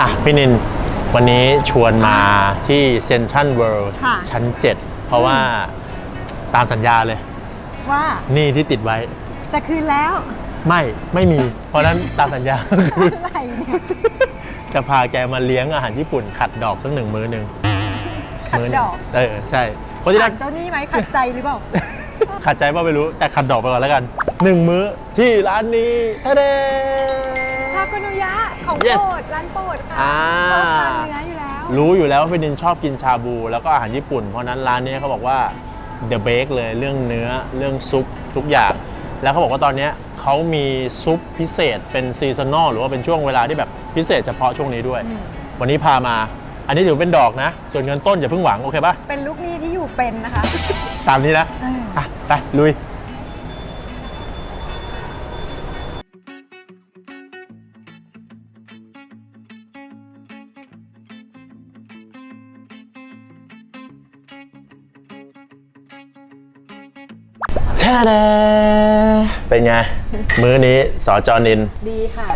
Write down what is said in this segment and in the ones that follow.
อะ พี่นิน วันนี้ชวนมาที่เซ็นทรัลเวิลด์ค่ะ ชั้น 7 เพราะว่าตามสัญญาเลยว่าหนี่ที่ติดไว้ จะคืนแล้ว ไม่ไม่มี เพราะฉะนั้นตามสัญญาคืออะไรเนี่ย จะพาแกมาเลี้ยงอาหารญี่ปุ่นขัดดอกสักหนึ่งมื้อหนึ่งขัดมื้หดนึ่งอก เออ ใช่เพราะที่แรขักดเจ้าหนี้ไหมขัดใจหรือเปล่า ขัดใจว่าไม่รู้แต่ขัดดอกไปก่อนแล้วกันหนึ่งมื้อที่ร้านนี้ทะเดทาโกโนยะของ Yes โปรดร้านโปรดค่ะอ่า ชอบทานเนื้ออยู่แล้วรู้อยู่แล้วว่าพี่นินชอบกินชาบู แล้วก็อาหารญี่ปุ่น เพราะนั้นร้านนี้เขาบอกว่า the bake เลยเรื่องเนื้อเรื่องซุปทุกอย่าง แล้วเขาบอกว่าตอนเนี้ยเขามีซุปพิเศษเป็นซีซันอลหรือว่าเป็นช่วงเวลาที่แบบพิเศษเฉพาะช่วงนี้ด้วย วันนี้พามา อันนี้ถือเป็นดอกนะ ส่วนเงินต้นอย่าเพิ่งหวัง โอเคปะเป็นลูกหนี้ที่อยู่เป็นนะคะ ตามนี้นะอะไปลุย ท้แดเป็นไง มื้อนี้สอจอนิน ดีค่ะ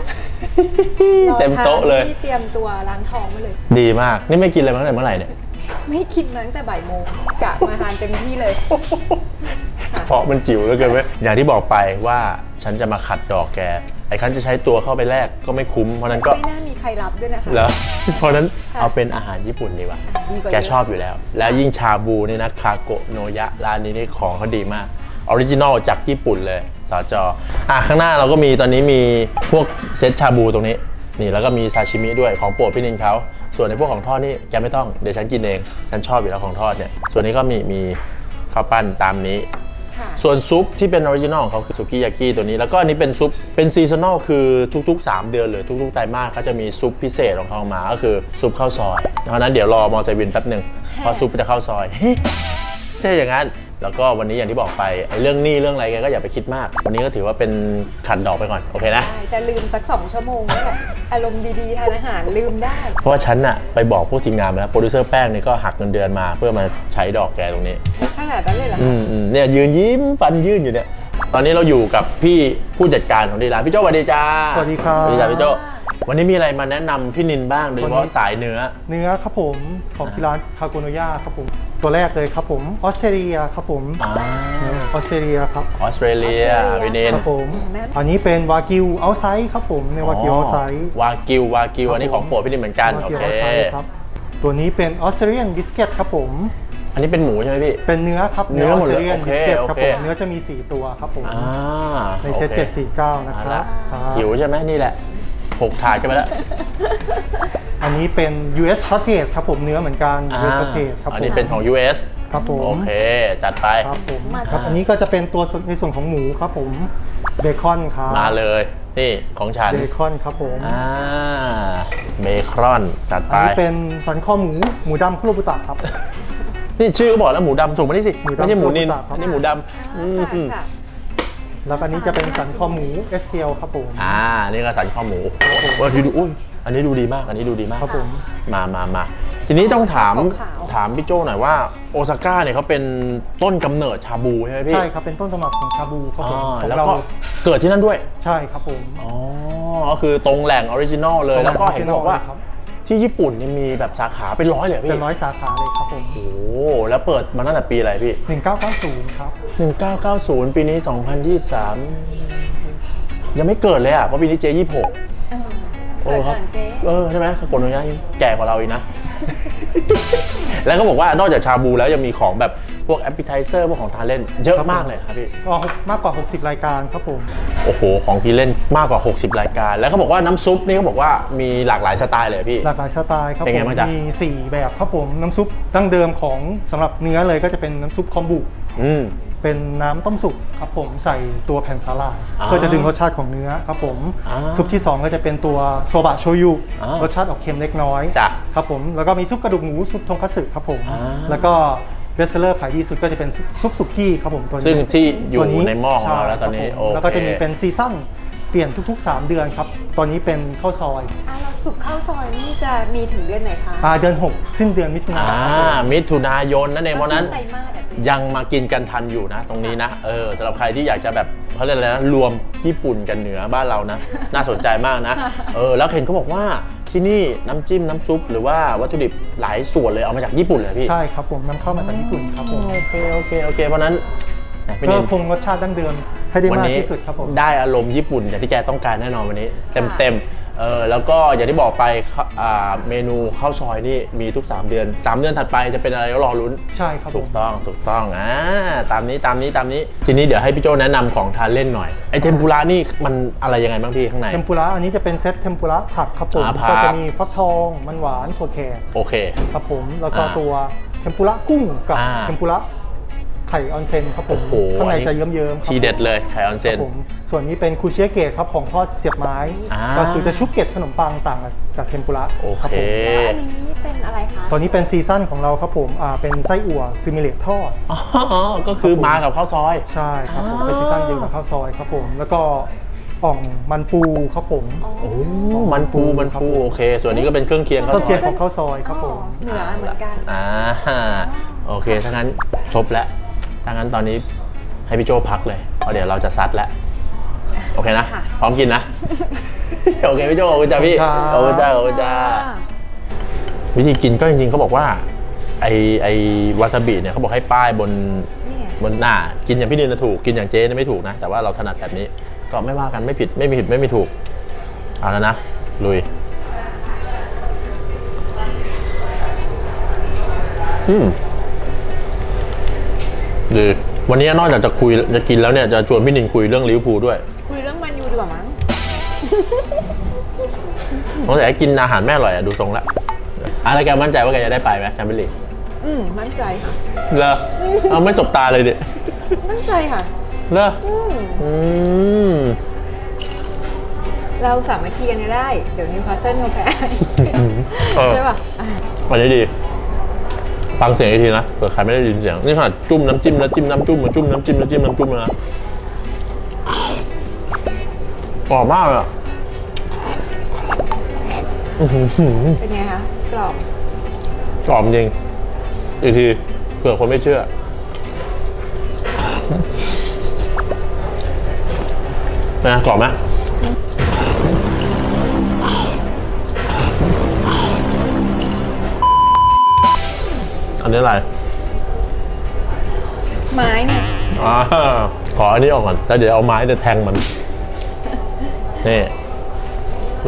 เต็มโต๊ะเลยรอทานที่เตรียมตัวล้างท้องมาเลย ดีมาก นี่ไม่กินอะไรมาตั้งแต่เมื่อไหร่เนี่ย ไม่คิดมาตั้งแต่บ่ายโมงกะมาทานเต็มที่เลย เพราะมันจิ๋วเหลือเกินไหมอย่างที่บอกไปว่าฉันจะมาขัดดอกแก ไอ้คันจะใช้ตัวเข้าไปแลกก็ไม่คุ้ม เพราะนั้นก็ ไม่น่ามีใครรับด้วยนะคะ เหรอ เพราะนั้นค่ะเอาเป็นอาหารญี่ปุ่นดีกว่าอะดีกว่าแกชอบอยู่แล้ว แล้วยิ่งชาบูนี่นะคาโกะโนยะร้านนี้นี่ของเขาดีมาก ออริจินอลจากญี่ปุ่นเลยสาจออะข้างหน้าเราก็มีตอนนี้มีพวกเซตชาบูตรงนี้ นี่แล้วก็มีซาชิมิด้วยของโปรดพี่นินเขาส่วนในพวกของทอดนี่แกไม่ต้องเดี๋ยวฉันกินเอง ฉันชอบอยู่แล้วของทอดเนี่ยส่วนนี้ก็มีมีข้าวปั้นตามนี้ค่ะส่วนซุปที่เป็นออริจินอลของเขาคือสุกี้ยากิตัวนี้ แล้วก็อันนี้เป็นซุปเป็นซีซันอลคือทุก ๆ 3 เดือนหรือทุก ๆ ไตรมาสเขาจะมีซุปพิเศษของเขามาก็คือซุปข้าวซอยเพราะฉะนั้นเดี๋ยวรอมอไซค์วินแป๊บหนึ่งเพราะซุปจะเข้าซอยใช่อย่างนั้น แล้วก็วันนี้อย่างที่บอกไปไอ้เรื่องหนี้เรื่องอะไรแกก็อย่าไปคิดมาก วันนี้ก็ถือว่าเป็นขัดดอกไปก่อนโอเคนะได้จะลืมสักสองชั่วโมงนี่แหละ อารมณ์ดีๆทานอาหารลืมได้ เพราะว่าฉันน่ะไปบอกพวกทีมงานมาแล้วโปรดิวเซอร์แป้งนี่ก็หักเงินเดือนมาเพื่อมาใช้ดอกแกตรงนี้ ขนาดนั้นเลยเหรออืคะมอืมเนี่ยยืนยิ้มฟันยื่นอยู่เนี่ย ตอนนี้เราอยู่กับพี่ผู้จัดการของที่ร้านพี่โจ้สวัสดีจ้าสวัสดีครับสวัสดีจ้าพี่โจ้วันนี้มีอะไรมาแนะนำพี่นินบ้างโดยเฉพาะสายเนื้อ เนื้อครับผมของที่ร้านคาโกโนย่าครับผม ตัวแรกเลยครับผมออสเตรเลียครับผมอ่าเนื้อออสเตรเลียครับออสเตรเลียพี่นินครับผมอันนี้เป็นวากิวเอาไซส์ครับผมในวากิวเอาไซส์วากิววากิวอันนี้ของโปรดพี่นินเหมือนกันวาโอกิวเคเอาไซส์ครับตัวนี้เป็นออสเตรเลียนบิสเกตครับผมอันนี้เป็นหมูใช่ไหมพี่ เป็นเนื้อครับเนื้อหมดเลยสเตรเลียนโอเคบิสเกตครับโอเคผมเนื้อจะมี 4 ตัวครับผมอ่าในเซตโอค749 นะคเอารัละบครับหิวใช่ไหมนี่แหละหกถาดกันไปแล้ว อันนี้เป็น US short p a g e ครับผมเนื้อเหมือนกันอ่า US short p a g e ครับผมอันนี้เป็นของ US ครับผมโอเค จัดไปครับผมมาครับอันนี้ก็จะเป็นตัวส่วนในส่วนของหมูครับผมเบคอนครับมาเลยนี่ของฉันเบคอนครับผมอ่าเบคอนจัดอัไปนนี้เป็นสันคอหมูหมูดำคุโรบุตะครับนี่ชื่อก็บอกแล้วหมูดำส่งมานี่สิหมูดำไม่ใช่หมูนินโคตรครับนี่หมูดอ่าำอืค่ะมค่ะแล้วก็อันนี้จะเป็นสันคอหมู SPL ครับผม อ่า นี่ก็สันข้อหมูว่าที่ดูอุ้ย อันนี้ดูดีมาก อันนี้ดูดีมากครับผม มามามาทีนี้ต้องถามขาวๆ ถามพี่โจ้หน่อยว่าโอซาก้าเนี่ยเขาเป็นต้นกำเนิดชาบูใช่ไหมพี่ใช่ครับเป็นต้นตำรับของชาบูครับอ๋ผอมของแล้วเราก็เกิดที่นั่นด้วย ใช่ครับผม อ๋อ ก็คือตรงแหล่งออริจินอลเลย ตรงแหล่แล้วงก็เห็นบอกว่า original เลยครับ ที่ญี่ปุ่นเนี่ยมีแบบสาขาเป็นร้อยเลยเหรอเป็นพี่ร้อยสาขาเลยครับผม โอ้โหแล้วเปิดมาตั้งแต่ปีอะไรพี่ 1990 ครับ 1990 ปีนี้ 2023 ยังไม่เกิดเลยอะ เพราะปีนี้เจ26 เออเปิดก่อนเจ๊เออใช่ไหมโกโนยะยังแก่กว่าเราอีกนะ แล้วก็บอกว่านอกจากชาบูแล้วยังมีของแบบพวกแอปเปิลไทเซอร์พวกของทานเล่นเยอะมากเลยครับพี่ก็มากกว่า 60 รายการครับผม โอ้โห ของกินเล่นมากกว่า 60 รายการ แล้วเขาบอกว่าน้ำซุปนี่เขาบอกว่ามีหลากหลายสไตล์เลยพี่ หลากหลายสไตล์ครับเป็นผไงมบ้างจ๊ะมี4แบบครับผมน้ำซุปดั้งเดิมของสำหรับเนื้อเลยก็จะเป็นน้ำซุปคอมบุอืม เป็นน้ำต้มสุกครับผมใส่ตัวแผ่นสาหร่ายอ่าเพื่อจะดึงรสชาติของเนื้อครับผมอ่าซุปที่2ก็จะเป็นตัวโซบะโชยุอ่ารสชาติออกเค็มเล็กน้อยจ้ะครับผมแล้วก็มีซุปกระดูกหมูซุปทงคัตสึครับผมอ่า แล้วก็เบสเซอร์ขายดีสุดก็จะเป็นซุปซุกี้ครับผมตัวนี้ซึ่งที่อยู่ตัวในหม้อของเราแล้วตอนนี้ใช่ครับโอผมเค แล้วก็จะมีเป็นซีซั่นเปลี่ยนทุก ๆ 3 เดือนครับ ตอนนี้เป็นข้าวซอยอะเราสุกข้าวซอยนี่จะมีถึงเดือนไหนคะอ่าเดือนหกสิ้นเดือนมิถุนาอ่ามิถุนายนนั่นเองเพราะฉะนั้น ไตรมาสอะเจ๊ยังมากินกันทันอยู่นะ ตรงนี้นะ เออสำหรับใครที่อยากจะแบบเขาเรียกอะไรนะรวมญี่ปุ่นกันเหนือบ้านเรานะ น่าสนใจมากนะ เออ แล้วเห็นเขาบอกว่าที่นี่น้ำจิ้มน้ำซุป หรือว่าวัตถุดิบหลายส่วนเลยเอามาจากญี่ปุ่นเลยพี่ใช่ครับผมนำเข้ามาจากญี่ปุ่นครับผมโอเคโอเคโอเคเพราะฉะนั้นไหนพี่เพื่นิอนคงรสชาติดั้งเดิม ให้ได้วัมากนี้ที่สุดครับผมได้อารมณ์ญี่ปุ่นอย่างที่แกต้องการแน่นอนวันนี้ เต็มเต็มๆเออแล้วก็อย่างที่บอกไปข้าอ่าเมนูข้าวซอยนี่มีทุก 3 เดือน 3 เดือนถัดไปจะเป็นอะไรก็รอลุ้นใช่ครับผถูมกต้องถูกต้องอ่าตามนี้ตามนี้ตามนี้ทีนี้เดี๋ยวให้พี่โจแนะนำของทานเล่นหน่อยไอเทมปุระนี่มันอะไรยังไงบ้างพี่ข้างในเทมปุระอันนี้จะเป็นเซตเทมปุระผักครับผมอ่าผักก็จะมีฟักทองมันหวานถั่วแขกโอเคครับผมแล้วก็อ่าตัวเทมปุระกุ้งกับอ่าเทมปุระไข่ออนเซ็นครับผมโอ้โหข้างในอันนี้จะเยิ้มๆครับทีเด็ดเลยไข่ออนเซครันบผมส่วนนี้เป็นคูเชียเกตครับของทอดเสียบไม้ อ่า ก็คือจะชุบเกล็ดขนมปังต่างจากเทมปุระโอครับเค ผมแล้วอันนี้เป็นอะไรคะ ตอนนี้เป็นซีซั่นของเราครับผมอ่าเป็นไส้อั่วซิมิเลตทอด อ๋อ ก็คือมากับข้าวซอย ใช่ครับผมอ่าเป็นซีซั่นเดียวกับข้าวซอยครับผม แล้วก็อ่องมันปูครับผมอ๋อโอ้ มันปู มันปู โอเค ส่วนนี้ก็เป็นเครื่องเคียงข้าวก็ซเคีอยยงของข้าวซอยครับผมเหนือเหมือนกัน อ่า โอเค ถ้างั้นจบแล้ว ถ้างั้นตอนนี้ให้พี่โจพักเลยเพราะเดี๋ยวเราจะซัดแล้วโอเคนะ ค่ะ พร้อมกินนะ โอเคพี่โจขอบคุณจ้าพี่ครับขอบคุณจ้าขอบคุณจ้าวิธีกินก็จริงๆเขาบอกว่าไอไอวาซาบิเนี่ยเขาบอกให้ป้ายบนนี่ไงบนหน้ากินอย่างพี่นินนะถูกกินอย่างเจ๊เนี่ยไม่ถูกนะ แต่ว่าเราถนัดแบบนี้ก็ไม่ว่ากันไม่ผิดไม่มีผิดไม่มีถูกเอาแล้วนะลุยอืม ดีวันนี้นอกจากจะคุยจะกินแล้วเนี่ยจะชวนพี่นินคุยเรื่องลิเวอร์พูลด้วย คุยเรื่องมันยูดีกว่ามั้งน้องแต่กินอาหารแม่อร่อยอะดูทรงแล้วอะไรแกมั่นใจว่าแกจะได้ไปไหมแชมเปี้ยนลีกอืมมั่นใจค่ะเลอเอาไม่สบตาเลยดิมั่นใจค่ะเลออืมอืมเราสามัคคีกันได้ เดี๋ยวนิวคาสเซิลเขาแพ้เออใช่ป่ะอะวันนี้ดี ฟังเสียงอีกทีนะเผื่อใครไม่ได้ยินเสียงนี่ขนาดจุ่มน้ำจิ้มแล้วจิ้มน้ำจุ่มมาจุ่มน้ำจิ้มแล้วจิ้มน้ำจุ่มนะกรอบมากเลยอะเป็นไงคะกรอบกรอบจริงอีกทีเผื่อคนไม่เชื่อ นะกรอบไหม อันนี้อะไรไม้เนี่ยอ่าขออันนี้ออกก่อนแล้วเดี๋ยวเอาไม้เดี๋ยวแทงมัน นี่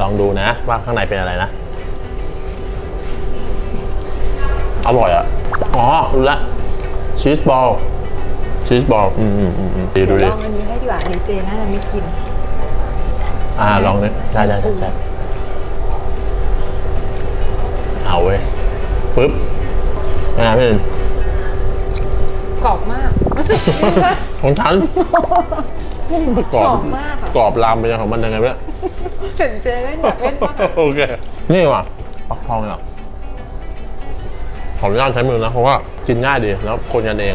ลองดูนะว่าข้างในเป็นอะไรนะ อร่อยอะ อ๋อรู้ละชีสบอลชีสบอลอืมอืมอืมอืมดีเดี๋ดูยวดิลองอันนี้ให้ดีกว่าอันนี้เจน่าจะไม่กิน อ่าลองดิใช่ใช่ใช่ นะพี่เอิญกรอบมาก ของฉันมันกรอบกรอบมากค่ะ กรอบลามไปยังของมันยังไงเนี่ยเห็นเจเล่นอยากเล่นมากโอเค นี่ว่ะปักทองเนี่ยขออนุญาตใช้มือนะ เพราะว่ากินง่ายดีแล้วคนกันเอง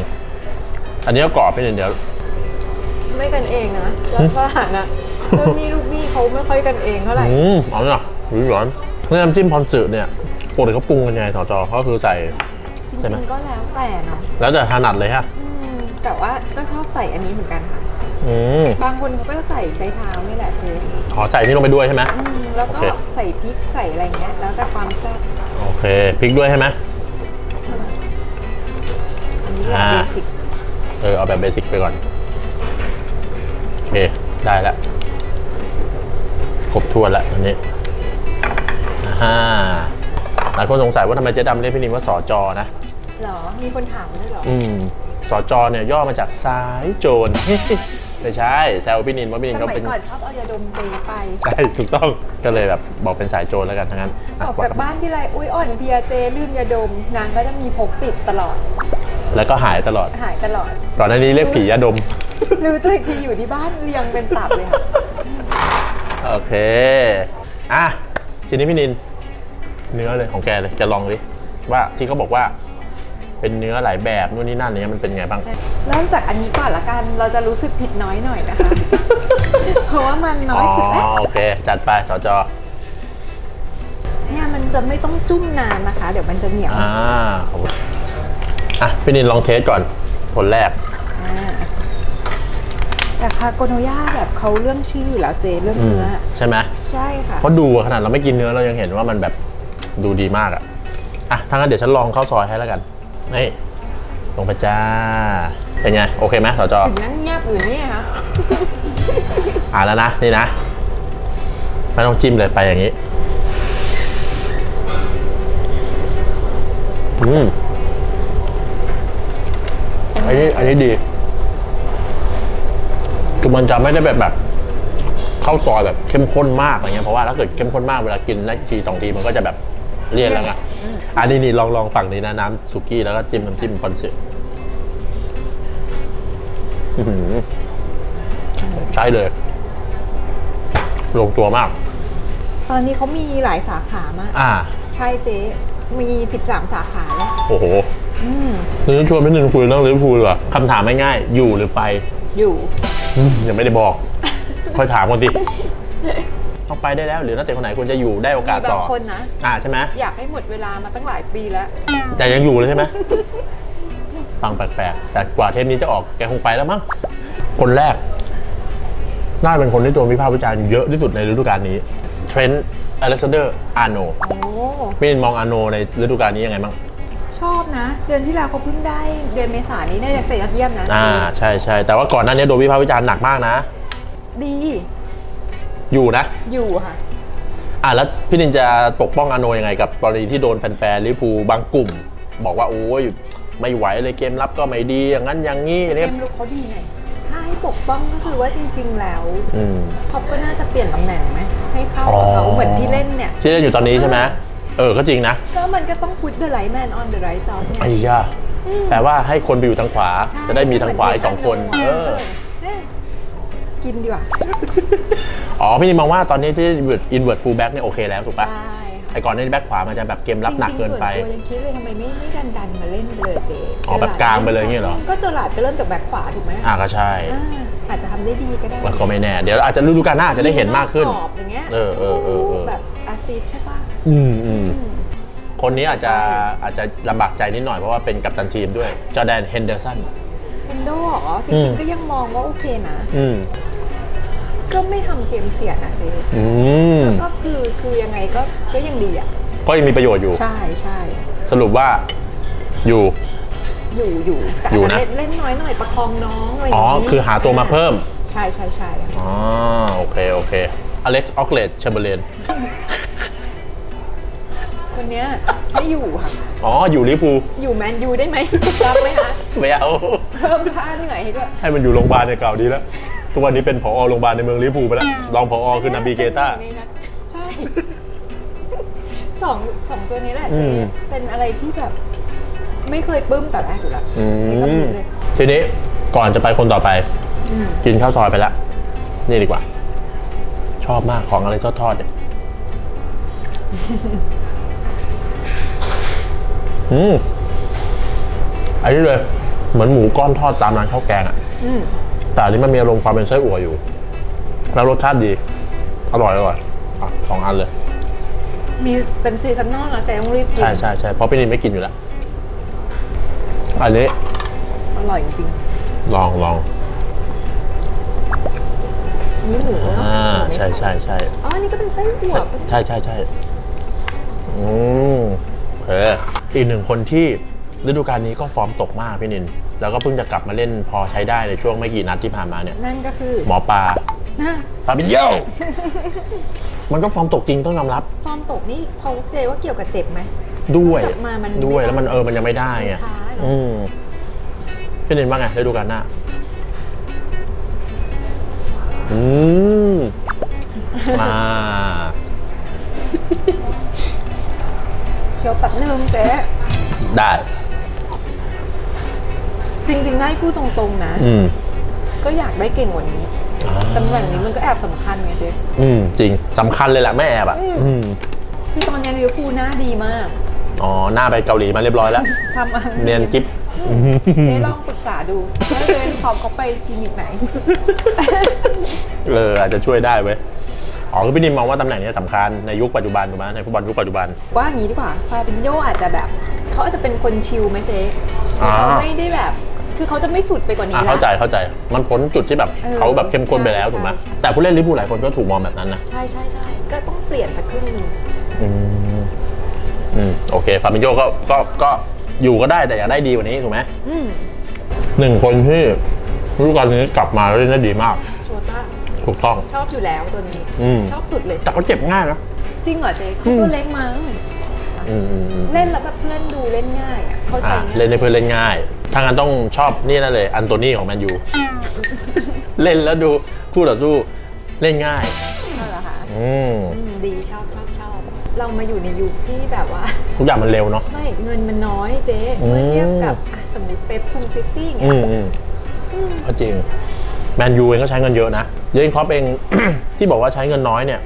อันนี้ก็กรอบไปนิดเดียว ไม่กันเองนะแล้วก็หันอะเจ้าหนี่ลูกหนี่เขาไม่ค่อยกันเองเท่าไหร่ อืมเอาเนี่ยหรือร้อนนี่น้ำจิ้มพรสึเนี่ยปกติเขาปรุงกันยังไงสอจอเขาคือใส่ จใช่ไหม ริงๆก็แล้วแต่เนาะแล้วแต่ถนัดเลยฮะอืมแต่ว่าก็ชอบใส่อันนี้เหมือนกันค่ะ อืมบางคนเขาก็จะใส่ใช้เท้านี่แหละเจ๊ขอใส่นี่ลงไปด้วยใช่ไหม อืมแล้วก็โอเค ใส่พริกใส่อะไรเงี้ย แล้วแต่ความแซ่บโอเคพริกด้วยใช่ไหม อันนี้แบบอ่า เบสิกเออเอาแบบเบสิกไปก่อน โอเค ได้แล้วครบถ้วนแล้วอันนี้อ่าหลายคนสงสัยว่าทำไมเจ๊ดำเรียกพี่นิมว่าสอจอนะเหรอ มีคนถามด้วยเหรอ อืมสอจอเนี่ยย่อมาจากสายโจร ไม่ใช่แซวพี่นินว่าพี่นินสเขามัยเป็น ก่อนชอบเอายาดมเจไป ใช่ ถูกต้องก็เลยแบบบอกเป็นสายโจรแล้วกันทั้งนั้นออกจากบ้านที่ไร อุ้ยอ่อนเพลียเจลืมยาดม นางก็จะมีพกติดตลอด แล้วก็หายตลอด หายตลอด ก่อนหน้านี้เรียกผียาดม รู้ตัวอีกทีอยู่ที่บ้านเรียงเป็นตับเลยค่ะ โอเค อะ ทีนี้พี่นิน เนื้อเลยของแกเลยจะลองดิว่าที่เขาบอกว่า เป็นเนื้อหลายแบบนู่นนี่นั่นเนี้ยมันเป็นไงบ้าง เริ่มจากอันนี้ก่อนละกัน เราจะรู้สึกผิดน้อยหน่อยนะคะ เพราะว่ามันน้อยสุดแล้ว โอเค จัดไปสจเนี่ยมันจะไม่ต้องจุ่มนานนะคะ เดี๋ยวมันจะเหนียวอ่าขอบคุณอะพี่นินลองเทสก่อนคนแรก อ่าแต่คาโกโนย่าแบบเขาเรื่องชื่ออยู่แล้วเจเรื่องเนื้ออใช่ไหมใช่ค่ะ เพราะดูขนาดเราไม่กินเนื้อเรายังเห็นว่ามันแบบดูดีมากอะอะถ้างั้นเดี๋ยวฉันลองข้าวซอยให้แล้วกัน นี่ลงไปจ้า เป็นไง โอเคไหมสจถึงนั่งเงียบอยู่เนี่ยคะอ่าแล้วนะ นี่นะ ไม่ต้องจิ้มเลยไปอย่างนี้ อืมอันนี้อันนี้ดีคือมันจะไม่ได้แบบแบบข้าวซอยแบบเข้มข้นมากอะไรเงี้ยเพราะว่าถ้าเกิดเข้มข้นมากเวลากินได้ทีสองทีมันก็จะแบบเลี่ยนแล้วไง อันนี้นี่ลองลองฝั่งนี้นะน้ำสุกี้แล้วก็จิ้มน้ำจิ้มคอนเซ็ปใช่เลย ลงตัวมาก ตอนนี้เขามีหลายสาขามาก อ่า ใช่เจ๊ มี 13 สาขาแล้ว โอ้โหอืมนี่ชวนพี่หนึ่งคุยเรื่องลิเวอร์พูลดีกว่าคำถามง่ายๆอยู่หรือไป อยู่อืมยังไม่ได้บอก ค่อยถามคนดิ ต้องไปได้แล้ว หรือนักเตะคนไหนควรจะอยู่ได้โอกาสมีต่บาองคนนะ อ่าใช่ไหมอยากให้หมดเวลามาตั้งหลายปีแล้ว แต่ยังอยู่เลยใช่ไหม ฟังแปลกๆ แต่กว่าเทปนี้จะออกแกคงไปแล้วมั้ง คนแรก น่าเป็นคนที่โดนวิพากษ์วิจารณ์เยอะที่สุดในฤดูกาลนี้ เทรนต์อเล็กซานเดอร์อาร์โนโอ้พี่นินมองอาร์โนในฤดูกาลนี้ยังไงบ้าง ชอบนะ เดือนที่แล้วเขาเพิ่งได้เดือนเมษายนนี้ได้นักเตะยอดเยี่ยมนะอ่าใช่ใช่แต่ว่าก่อนหน้านี้โดนวิพากษ์วิจารณ์หนักมากนะ ดี อยู่นะ อยู่ค่ะ อะแล้วพี่นินจะปกป้องอาร์โนยังไงกับกรณีที่โดนแฟนๆลิเวอร์พูลบางกลุ่ม บอกว่าโอ้ยไม่ไหวเลยเกมรับก็ไม่ดีอย่างนั้นอย่างนี้เกเนี่ยมลุกเขาดีไง ถ้าให้ปกป้องก็คือว่าจริง ๆ แล้วอืม ท็อปก็น่าจะเปลี่ยนตำแหน่งไหมให้เข้าอ๋อกับเขาเหมือนที่เล่นเนี่ย ที่เล่นอยู่ตอนนี้ใช่ไหมเออก็จริงนะก็มันก็ต้อง put the right man on the right job ไงไอ้ยาแปลว่าให้คนไปอยู่ทางขวา ใช่จะได้มีทางขวาอีกสองคน เออเนี่ย กินดีกว่า อ๋อ พี่นินมองว่าตอนนี้ที่อินเวอร์ตฟูลแบ็กเนี่ยโอเคแล้วถูกปะใช่ค่ะไอ้ก่อนหนานี้แบ็คขวามันจะแบบเกมรับหนักเกินไป จริงๆส่วนตัวยังคิดเลยทำไมไม่ไม่ดันดันๆมาเล่นไปเลยเจอ๋อแบบกลางไปเลยอย่างเงี้ยเหรอ ก็เจอหลาดก็เริ่มจากแบ็คขวาถูกไหมอะก็ใช่อ่าอาจจะทำได้ดีก็ได้แล้วก็ไม่แน่ เดี๋ยวอาจจะฤดูกาลหน้าอาจจะได้เห็นมากขึ้นกรอบอย่างเงี้ยเออเออเออเออ แบบอาซิดใช่ป่ะอืม อืม คนนี้อาจจะอาจจะลำบากใจนิดหน่อยเพราะว่าเป็นกัปตันทีมด้วยจอร์แดนเฮนเดอร์สัน เอนโดเหรอจอืริงม ๆก็ยังมองว่าโอเคนะ อืม ก็ไม่ทำเกมเสียนะเจอืมก็คือคือยังไงก็ก็ยังดีอะ ก็ยังมีประโยชน์อยู่ ใช่ใช่สรุปว่าอยู่ อยู่อยู่แต่อยู่อาจนะจะเล่นเล่นน้อยหน่อยประคองน้องอะไรอย่าอ๋องนี้คือหาตัวมาเพิ่ม ใช่ใช่ใช่อ๋อ โอเค โอเคอเล็กซ์ออกเลดแชมเบอร์เลนคนเนี้ยให้อยู่ค่ะ อ๋อ อยู่ลิเวอร์พูลอยู่แมนยูได้ไหมรับไหมคะ ไม่เอา เพิ่มค่าเหนื่อยให้ด้วย ให้มันอยู่โรงพยาบาลในยเก่าดีแล้ว ทุกวันนี้เป็นผอโรงพยาบาลในเมืองลิเวอร์พูลไปแล้วรองผอคือนาบีเกต้าในนั้นใช่สองสองตัวนี้แหละอืเจ๊มเป็นอะไรที่แบบ ไม่เคยปลื้มแต่แรกอยู่แล้วอืในคำมนี้เลยทีนี้ก่อนจะไปคนต่อไปอืมกินข้าวซอยไปแล้วนี่ดีกว่า ชอบมากของอะไรทอดๆเนี่ยอืมอันนี้เลย เหมือนหมูก้อนทอดตามร้านข้าวแกงอะอืม แต่อันนี้มันมีอารมณ์ความเป็นไส้อั่วอยู่ แล้วรสชาติดี อร่อยอร่อยอะสองอันเลย มีเป็นซีซันนอลนะแต่ต้องรีบกินใช่ใช่ใช่เพราะพี่นินไม่กินอยู่แล้ว อันนี้อร่อยจริงลองลองๆนี่หมูเนอะอ่าหมูไม่ใช่ใช่ใช่อ๋ออันนี่ก็เป็นไส้อั่วใช่ใช่ใช่อืมโอเคอีกหนึ่งคนที่ฤดูกาลนี้ก็ฟอร์มตกมากพี่นิน แล้วก็เพิ่งจะกลับมาเล่นพอใช้ได้ในช่วงไม่กี่นัดที่ผ่านมาเนี่ย นั่นก็คือหมอปลานะฟาบิโยมันก็ฟอร์มตกจริงต้องยอมรับ ฟอร์มตกนี่เขาเจว่าเกี่ยวกับเจ็บไหมด้วยกลับมามันด้วยไม่ได้แล้วมันเออมันยังไม่ได้ไงมันช้าเนอะอืมพี่นินว่าไงฤดูกาลหน้าอืมมาเดี๋ยวแป๊บนึงเจ๊ได้ จริงๆถ้าให้พูดตรงๆนะ อืมก็อยากได้เก่งกว่านี้อ่าตำแหน่งนี้มันก็แอบสำคัญไงเจ๊อืมจริงสำคัญเลยแหละแม่แอบอะอืมคือตอนนี้ลิเวอร์พูลหน้าดีมากอ๋อหน้าไปเกาหลีมาเรียบร้อยแล้ว ทำอะไรเนียนกิฟเจ๊ลองปรึกษาดูว่าเจ๊เขาเขาไปคลินิกไหน เอออาจจะช่วยได้เว้ยอ๋อคือพี่นิมมองว่าตำแหน่งนี้สำคัญในยุคปัจจุบันถูกไหมในฟุตบอลยุคปัจจุบัน ว่าอย่างนี้ดีกว่าฟาบินโยอาจจะแบบ เขาอาจจะเป็นคนชิลไหมเจ๊อ่า เขาไม่ได้แบบ คือเขาจะไม่สุดไปกว่านี้อะละเข้าใจเข้าใจ มันพ้นจุดที่แบบเออเขาแบบเข้มข้นไปแล้วใช่ถูกไหมใช่ แต่ผู้เล่นลิเวอร์พูลหลายคนก็ถูกมองแบบนั้นนะใช่ใช่ใช่ก็ต้องเปลี่ยนสักครึ่งหนึ่งอืมอืมโอเคฟาบิโยก็ก็ก็อยู่ก็ได้แต่อยากได้ดีกว่านี้ถูกไหมอืมหนึ่งคนที่ฤดูกาลนี้กลับมาแล้วเล่นได้ดีมาก ชัวต้าถูกต้อง ชอบอยู่แล้วตัวนี้ อืม ชอบสุดเลย แต่เขาเจ็บง่ายนะจริงเหรอเจ๊เขาตัวเล็กมั้ง อืมอืมอืมเล่นแล้วแบบเพื่อนดูเล่นง่ายอะเข้าใจอะง่ายเล่นในเพื่อนเล่นง่าย ถ้างั้นต้องชอบนี่นั่นเลย อันโตนี่ของแมนยู เล่นแล้วดูคู่ต่อสู้เล่นง่ายนั่นเหรอคะอืมอืมดีชอบชอบชอบ เรามาอยู่ในยุคที่แบบว่า ทุกอย่างมันเร็วเนาะ ไม่เงินมันน้อยเจ๊อืมเมื่อเทียบกับอะสมมติเป๊ปคุมซิตี้อย่างเงี้อืยมอืมก็จริง แมนยูเองก็ใช้เงินเยอะนะ เยอร์เกนคล็อปเอง ที่บอกว่าใช้เงินน้อยเนี่ย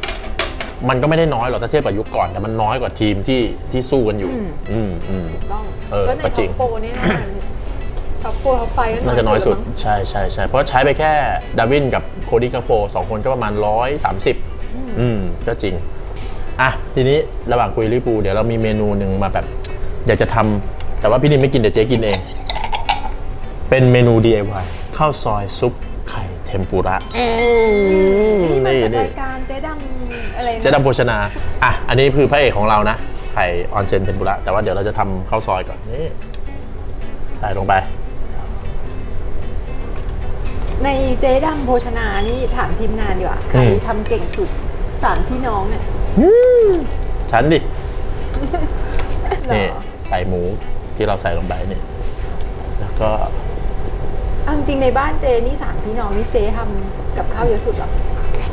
มันก็ไม่ได้น้อยหรอกถ้าเทียบกับยุคก่อนแต่มันน้อยกว่าทีมที่ที่สู้กันอยู่ อืมอืม ต้องเออก็ในก็จริท็งอปโฟร์เนี่ยนะ ท็อปโฟร์ท็อปไฟว์ก็น่าจะน้อยสุดแล้วมั้งใช่ใช่ใช่เพราะใช้ไปแค่ดาวินกับโคดี้กาโปสองคนก็ประมาณ 130 อืมก็จริง อะ ทีนี้ระหว่างคุยลิเวอร์พูลเดี๋ยวเรามีเมนูหนึ่งมาแบบ อยากจะทำแต่ว่าพี่นิมไม่กินเดี๋ยวเจ๊กินเอง เป็นเมนู DIY ข้าวซอยซุปไข่เทมปุระนี่มาจากนี่รายการเจ๊ดำอะไรนะเจ๊ดำโภชนา อะ อันนี้คือพระเอกของเรานะ ไข่ออนเซนเทมปุระ แต่ว่าเดี๋ยวเราจะทำข้าวซอยก่อนนี่ใส่ลงไป ในเจ๊ดำโภชนานี่ถามทีมงานดีกว่าใครอืม ทำเก่งสุดสามพี่น้องเนี่ยฉันดิ เหรนี่ อใส่หมูที่เราใส่ลงไปนี่ แล้วก็เอาจริงๆในบ้านเจนี่สามพี่น้องนี่เจทำกับข้าวเยอะสุดเหรอ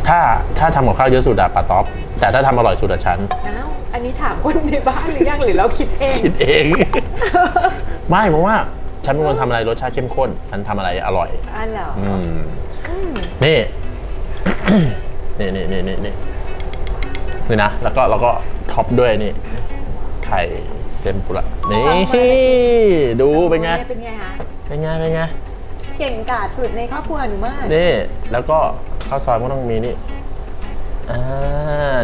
ถ้าถ้าทำกับข้าวเยอะสุดอะปลาต๊อปแต่ถ้าทำอร่อยสุดอะฉันอ้าวอันนี้ถามคนในบ้านหรือยังหรือเราคิดเอง คิดเอง ไม่เพราะว่า ฉันเป็นคนทำอะไรรสชาติเข้มข้น ฉันทำอะไรอร่อย อันเหรออืมอืม นี่ นี่นี่นี่นี่นี่นี่นะ แล้วก็เราก็ท็อปด้วยนี่ ไข่เทมปุระ นี่ ดูเป็นไง เป็นไงคะเป็นไง เป็นไง เก่งกาจสุดในครอบครัวหนูมากนี่ แล้วก็ข้าวซอยมันก็ต้องมีนี่ อ่า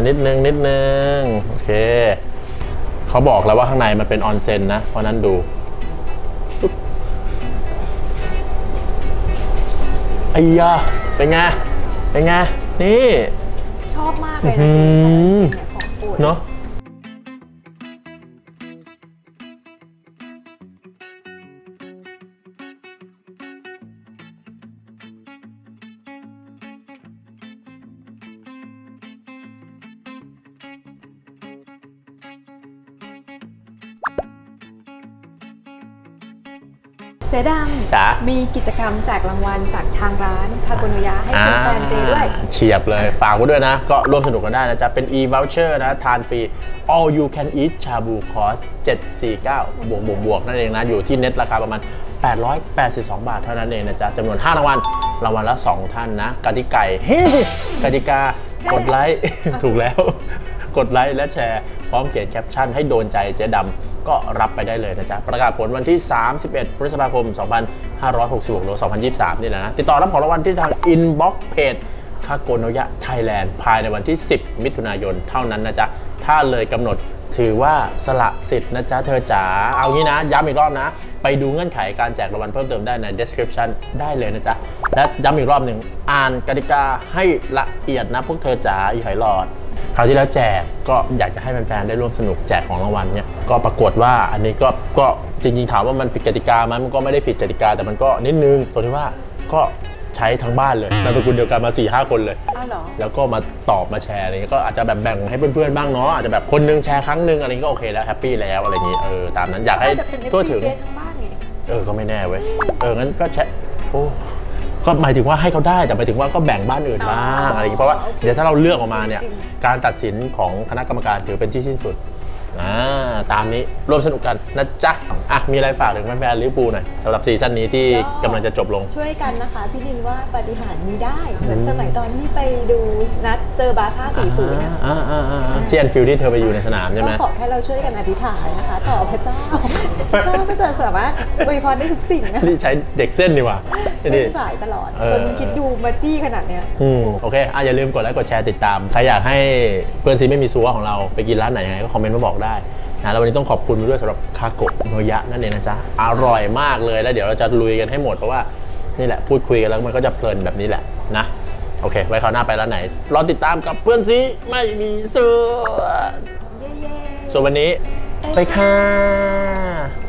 นิดนึง นิดนึง โอเค เขาบอกแล้วว่าข้างในมันเป็นออนเซ็นนะ เพราะนั้นดู อ้ยาเป็นไง เป็นไง นี่ ชอบมากเลยนะอืมเนี่ยของโปรดเนาะ เจ๊ดจ๋าำมีกิจกรรมแจกรางวัลจากทางร้านคาโกโนยะให้แฟนๆเจด้วยอ่าเฉียบเลย ฝากไว้ด้วยนะ ก็ร่วมสนุกกันได้นะจ๊ะ เป็น e-voucher นะ ทานฟรี all you can eat ชาบูคอส749 บวกบวกบวกนั่นเองนะ อยู่ที่เน็ตราคาประมาณ 882 บาทเท่านั้นเองนะจ๊ะจำนวน 5 รางวัล รางวัลละ 2 ท่านนะ กติกาเฮ้กติกากดไลค์ ถูกแล้ว กดไลค์และแชร์ พร้อมเขียนแคปชั่นให้โดนใจเจ๊ดำ ก็รับไปได้เลยนะจ๊ะ ประกาศผลวันที่ 31 พฤษภาคม 2566หรือ2023 นี่แหละนะ ติดต่อรับของรางวัลที่ทาง inbox page คาโกโนยะไทยแลนด์ภายในวันที่ 10 มิถุนายนเท่านั้นนะจ๊ะ ถ้าเลยกำหนดถือว่าสละสิทธิ์นะจ๊ะเธอจ๋า เอางี้นะ ย้ำอีกรอบนะ ไปดูเงื่อนไขการแจกรางวัลเพิ่มเติมได้ใน description ได้เลยนะจ๊ะ และย้ำอีกรอบหนึ่งอ่านกติกาให้ละเอียดนะพวกเธอจ๋าอีหอยหลอด คราวที่แล้วแจกก็อยากจะให้แฟนๆได้ร่วมสนุกแจกของรางวัลเนี่ยก็ปรากฏว่าอันนี้ก็ก็จริงๆถามว่ามันผิดกติกาไหมมันก็ไม่ได้ผิดกติกาแต่มันก็นิดนึงตรงที่ว่าก็ใช้ทั้งบ้านเลยนามสกุลเดียวกันมา4ี่ห้าคนเลย อ้าวเหรอ แล้วก็มาตอบมาแชร์อะไรเงี้ยก็อาจจะแบบแบ่งให้เพื่อนๆบ้างเนาะอาจจะแบบคนนึงแชร์ครั้งหนึงอะไรเงี้ยก็โอเคแล้วแฮปปี้แล้วอะไรอย่างงี้เออตามนั้นอยากให้จะเป็น ทั่ว FC ถึงเจทั้งบ้านไง เออ ก็ไม่แน่เว้ย เออ งั้นก็แชร์โอ้ ก็หมายถึงว่าให้เขาได้แต่หมายถึงว่าก็แบ่งบ้านอื่นบ้างอ๋อออะไรอย่างงี้เพราะว่าโอเคเดี๋ยวถ้าเราเลือกออกมาเนี่ยจริงการตัดสินของคณะกรรมการถือเป็นที่สิ้นสุด อ่าตามนี้ร่วมสนุกกันนะจ๊ะอะมีอะไรฝากถึงแฟนๆลิเวอร์พูลหน่อยสำหรับซีซั่นนี้ที่กำลังจะจบลง ช่วยกันนะคะ พี่นินว่าปาฏิหารย์มีได้ เหมือนสมัยตอนที่ไปดูนัดเจอบาร์ซ่า40นะอ่าอ่าอ่าอ่าที่แอนฟิลด์ที่เธอไปอยู่ในสนามใช่ไหม ก็ขอแค่เราช่วยกันอธิษฐานนะคะ ต่อพระเจ้าพระเจ้าก็จะสามารถอวยพรได้ทุกสิ่งนะนี่ใช้เด็กเส้นดีกว่าเส้นี่นสายตลอด เออ จนคิดดูมาจี้ขนาดเนี้ย อืมโอเคอะอย่าลืมกดไลค์กดแชร์ติดตาม ใครอยากให้เพื่อนซีไม่มีซัวของเราไปกินร้านไหนยังไงก็คอมเมนต์มาบอกได้นะแล้ววันนี้ต้องขอบคุณด้วยสำหรับคาโกะโนยะนั่นเองนะจ๊ะอร่อยมากเลยแล้วเดี๋ยวเราจะลุยกันให้หมดเพราะว่านี่แหละพูดคุยกันแล้วมันก็จะเพลินแบบนี้แหละนะโอเค ไว้คราวหน้าไปร้านไหนรอติดตามกับเพื่อนซีไม่มีเสื้อเย้ๆส่วนวันนี้ไปค่ะ